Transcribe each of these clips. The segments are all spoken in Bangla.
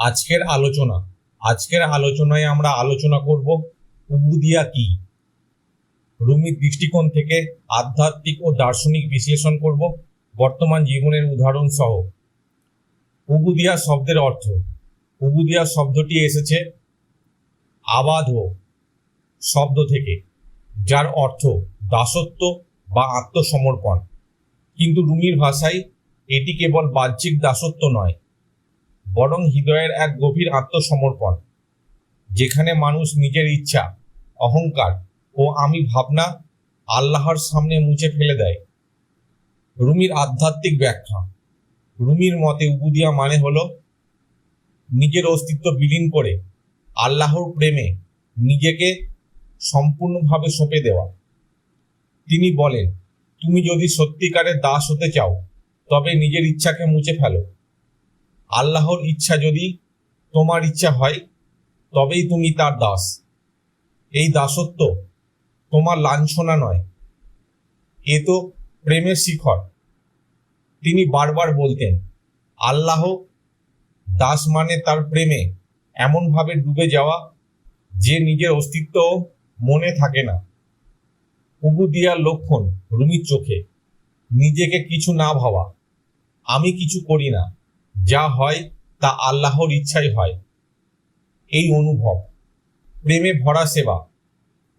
আজকের আলোচনা। আজকের আলোচনায় আমরা আলোচনা করব উবুদিয়া কি? রুমির দৃষ্টিকোণ থেকে আধ্যাত্মিক ও দার্শনিক বিশ্লেষণ করব, বর্তমান জীবনের উদাহরণ সহ। উবুদিয়া শব্দের অর্থ। উবুদিয়া শব্দটি এসেছে আবাধ শব্দ থেকে, যার অর্থ দাসত্ব বা আত্মসমর্পণ। কিন্তু রুমির ভাষায় এটি কেবল বাহ্যিক দাসত্ব নয় বরং হৃদয়ের এক গভীর আত্মসমর্পণ, যেখানে মানুষ নিজের ইচ্ছা, অহংকার ও আমি ভাবনা আল্লাহর সামনে মুছে ফেলে দেয়। রুমির আধ্যাত্মিক ব্যাখ্যা, রুমির মতে উবুদিয়া মানে হলো নিজের অস্তিত্ব বিলীন করে আল্লাহর প্রেমে নিজেকে সম্পূর্ণভাবে সঁপে দেওয়া। তিনি বলেন, তুমি যদি সত্যিকারের দাস হতে চাও, তবে নিজের ইচ্ছাকে মুছে ফেলো। আল্লাহর ইচ্ছা যদি তোমার ইচ্ছা হয়, তবেই তুমি তার দাস। এই দাসত্ব তোমার লাঞ্ছনা নয়। এ তো প্রেমের শিখর। তিনি বারবার বলতেন, আল্লাহ দাস মানে তার প্রেমে এমনভাবে ডুবে যাওয়া যে নিজের অস্তিত্ব মনে থাকে না। উবু উবুদিয়ার লক্ষণ রুমির চোখে, নিজেকে কিছু না ভাবা। আমি কিছু করি না। যা হয় তা আল্লাহর ইচ্ছাই হয়। এই অনুভব, প্রেমে ভরা সেবা,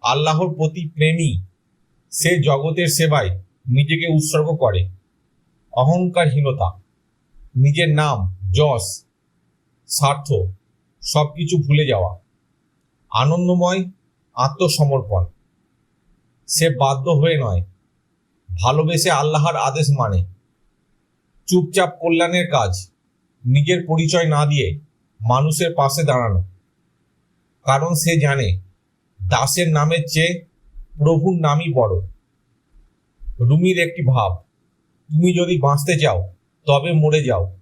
আল্লাহর প্রতি প্রেমী সে জগতের সেবায় নিজেকে উৎসর্গ করে। অহংকারহীনতা, নিজের নাম, যশ, স্বার্থ সব কিছু ভুলে যাওয়া, আনন্দময় আত্মসমর্পণ। সে বাধ্য হয়ে নয়, ভালোবেসে আল্লাহর আদেশ মানে। চুপচাপ কল্যাণের কাজ নিজের পরিচয় না দিয়ে মানুষের পাশে দাঁড়ানো। কারণ সে জানে, দাসের নামের চেয়ে প্রভুর নামই বড়। রুমির একটি ভাব, তুমি যদি বাঁচতে চাও, তবে মরে যাও,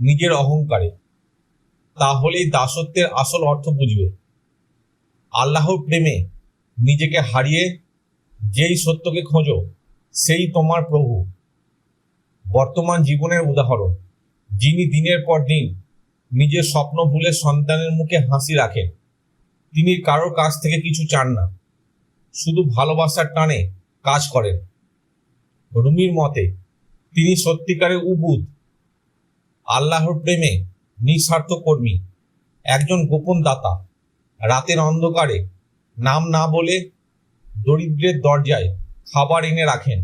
নিজের অহংকারে। তাহলেই দাসত্বের আসল অর্থ বুঝবে। আল্লাহর প্রেমে নিজেকে হারিয়ে যেই সত্যকে খোঁজো, সেই তোমার প্রভু। বর্তমান জীবনের উদাহরণ। যিনি দিনের পর দিন নিজের স্বপ্ন ভুলে সন্তানের মুখে হাসি রাখেন, তিনি কারোর কাছ থেকে কিছু চান না, শুধু ভালোবাসার টানে কাজ করেন। রুমির মতে, তিনি সত্যিকারে উবুদ আল্লাহর প্রেমে নিঃস্বার্থ কর্মী, একজন গোপন দাতা, রাতের অন্ধকারে নাম না বলে দরিদ্রের দরজায় খাবার এনে রাখেন।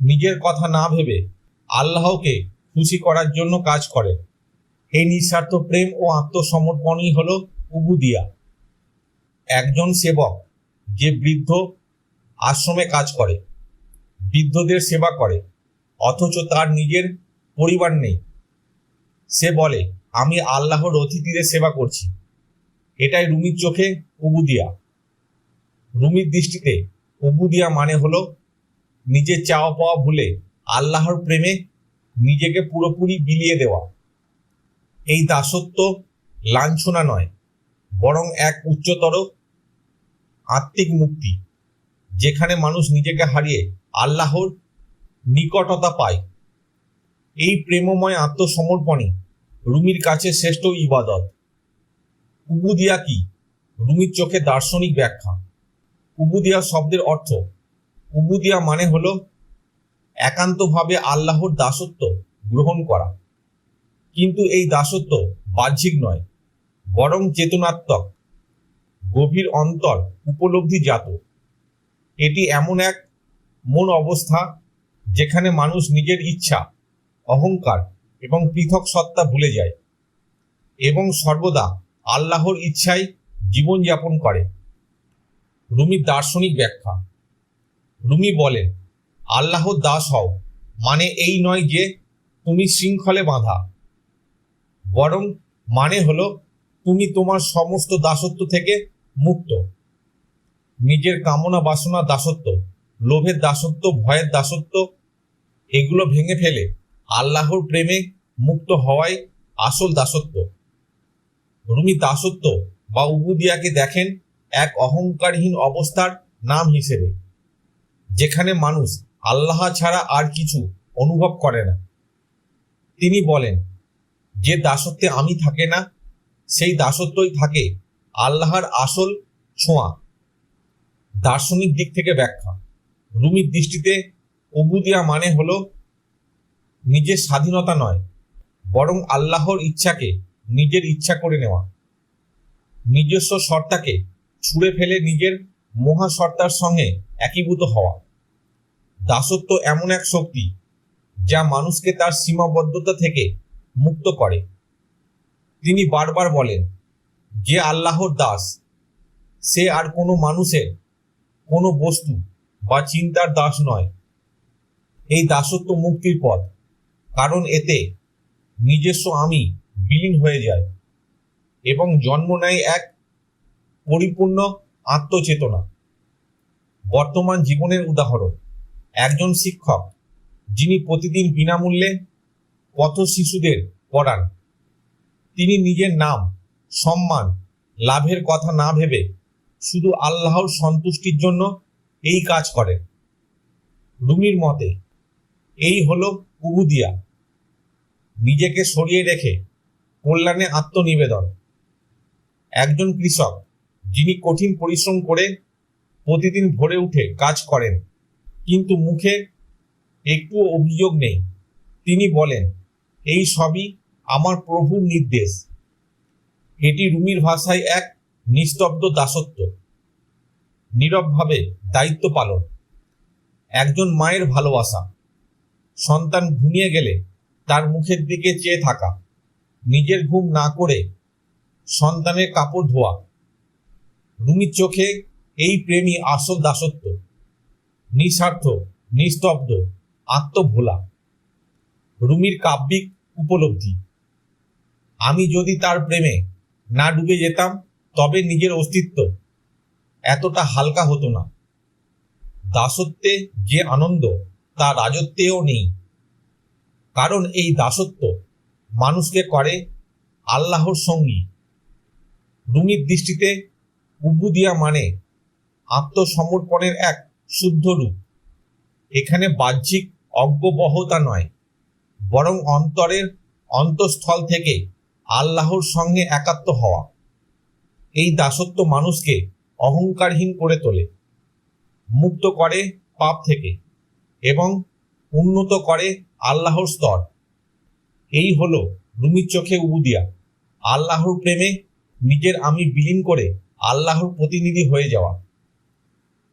নিজের কথা না ভেবে আল্লাহকে খুশি করার জন্য কাজ করেন এই নিঃস্বার্থ প্রেম ও আত্মসমর্পণই হল উবুদিয়া। একজন সেবক যে বৃদ্ধ আশ্রমে কাজ করে, বৃদ্ধদের সেবা করে, অথচ তার নিজের পরিবার নেই। সে বলে, আমি আল্লাহর অতিথিদের সেবা করছি। এটাই রুমির চোখে উবুদিয়া। রুমির দৃষ্টিতে উবুদিয়া মানে হলো নিজের চাওয়া পাওয়া ভুলে আল্লাহর প্রেমে নিজেকে পুরোপুরি বিলিয়ে দেওয়া। এই দাসত্ব লাঞ্ছনা নয়, বরং এক উচ্চতর আত্মিক মুক্তি, যেখানে মানুষ নিজেকে হারিয়ে আল্লাহর নিকটতা পায়। এই প্রেমময় আত্মসমর্পণই রুমির কাছে শ্রেষ্ঠ ইবাদত। উবুদিয়া কি? রুমির চোখে দার্শনিক ব্যাখ্যা। উবুদিয়া শব্দের অর্থ উবুদিয়া মানে হলো একান্তভাবে আল্লাহর দাসত্ব গ্রহণ করা। কিন্তু এই দাসত্ব বাহ্যিক নয়, বরং চেতনাত্মক, গভীর অন্তর উপলব্ধি জাত এটি এমন এক মন অবস্থা যেখানে মানুষ নিজের ইচ্ছা, অহংকার এবং পৃথক সত্তা ভুলে যায় এবং সর্বদা আল্লাহর ইচ্ছায় জীবনযাপন করে। রুমির দার্শনিক ব্যাখ্যা। রুমি বলেন আল্লাহর দাস হও। মানে এই নয় যে তুমি শৃঙ্খলে বাঁধা। বরং মানে হলো তুমি তোমার সমস্ত দাসত্ব থেকে মুক্ত। নিজের কামনা বাসনা দাসত্ব, লোভের দাসত্ব, ভয়ের দাসত্ব, এগুলো ভেঙে ফেলে আল্লাহর প্রেমে মুক্ত হওয়াই আসল দাসত্ব। রুমি দাসত্ব বা উবুদিয়াকে দেখেন এক অহংকারহীন অবস্থার নাম হিসেবে, যেখানে মানুষ আল্লাহ ছাড়া আর কিছু অনুভব করে না। তিনি বলেন, যে দাসত্বে আমি থাকে না, সেই দাসত্বই থাকে আল্লাহর আসল ছোঁয়া। দার্শনিক দিক থেকে ব্যাখ্যা, রুমির দৃষ্টিতে অবুদিয়া মানে হলো নিজের স্বাধীনতা নয়, বরং আল্লাহর ইচ্ছাকে নিজের ইচ্ছা করে নেওয়া। নিজস্ব সত্তাকে ছুঁড়ে ফেলে নিজের মহাসত্তার সঙ্গে একীভূত হওয়া। দাসত্ব এমন এক শক্তি যা মানুষকে তার সীমাবদ্ধতা থেকে মুক্ত করে। তিনি বারবার বলেন, যে আল্লাহর দাস, সে আর কোনো মানুষের কোনো বস্তু বা চিন্তার দাস নয়। এই দাসত্ব মুক্তির পথ, কারণ এতে নিজস্ব আমি বিলীন হয়ে যায় এবং জন্ম নেয় এক পরিপূর্ণ আত্মচেতনা। বর্তমান জীবনের উদাহরণ। একজন শিক্ষক যিনি প্রতিদিন বিনামূল্যে পথ শিশুদের পড়ান, তিনি নিজের নাম, সম্মান, লাভের কথা না ভেবে শুধু আল্লাহর সন্তুষ্টির জন্য এই কাজ করেন। রুমির মতে, এই হলো উবুদিয়া। নিজেকে সরিয়ে রেখে কল্যাণে আত্মনিবেদন। একজন কৃষক যিনি কঠিন পরিশ্রম করে প্রতিদিন ভোরে উঠে কাজ করেন কিন্তু মুখে একটুও অভিযোগ নেই। তিনি বলেন, এই সবই আমার প্রভুর নির্দেশ। এটি রুমির ভাষায় এক নিস্তব্ধ দাসত্ব। নীরবভাবে দায়িত্ব পালন। একজন মায়ের ভালোবাসা। সন্তান ঘুমিয়ে গেলে তার মুখের দিকে চেয়ে থাকা। নিজের ঘুম না করে সন্তানের কাপড় ধোয়া। রুমির চোখে এই প্রেমী আসল দাসত্ব। নিঃস্বার্থ, নিস্তব্ধ, আত্মভোলা, রুমির কাব্যিক উপলব্ধি। আমি যদি তার প্রেমে না ডুবে যেতাম, তবে নিজের অস্তিত্ব এতটা হালকা হতো না। দাসত্বে যে আনন্দ, তা রাজত্বেও নেই। কারণ এই দাসত্ব মানুষকে করে আল্লাহর সঙ্গী। রুমির দৃষ্টিতে উবুদিয়া মানে আত্মসমর্পণের এক শুদ্ধ রূপ। এখানে বাহ্যিক অজ্ঞবহতা নয়, বরং অন্তরের অন্তঃস্থল থেকে আল্লাহর সঙ্গে একাত্ম হওয়া। এই দাসত্ব মানুষকে অহংকারহীন করে তোলে, মুক্ত করে পাপ থেকে, এবং উন্নত করে আল্লাহর স্তর। এই হলো রুমির চোখে উবুদিয়া। আল্লাহর প্রেমে নিজের আমি বিলীন করে আল্লাহর প্রতিনিধি হয়ে যাওয়া।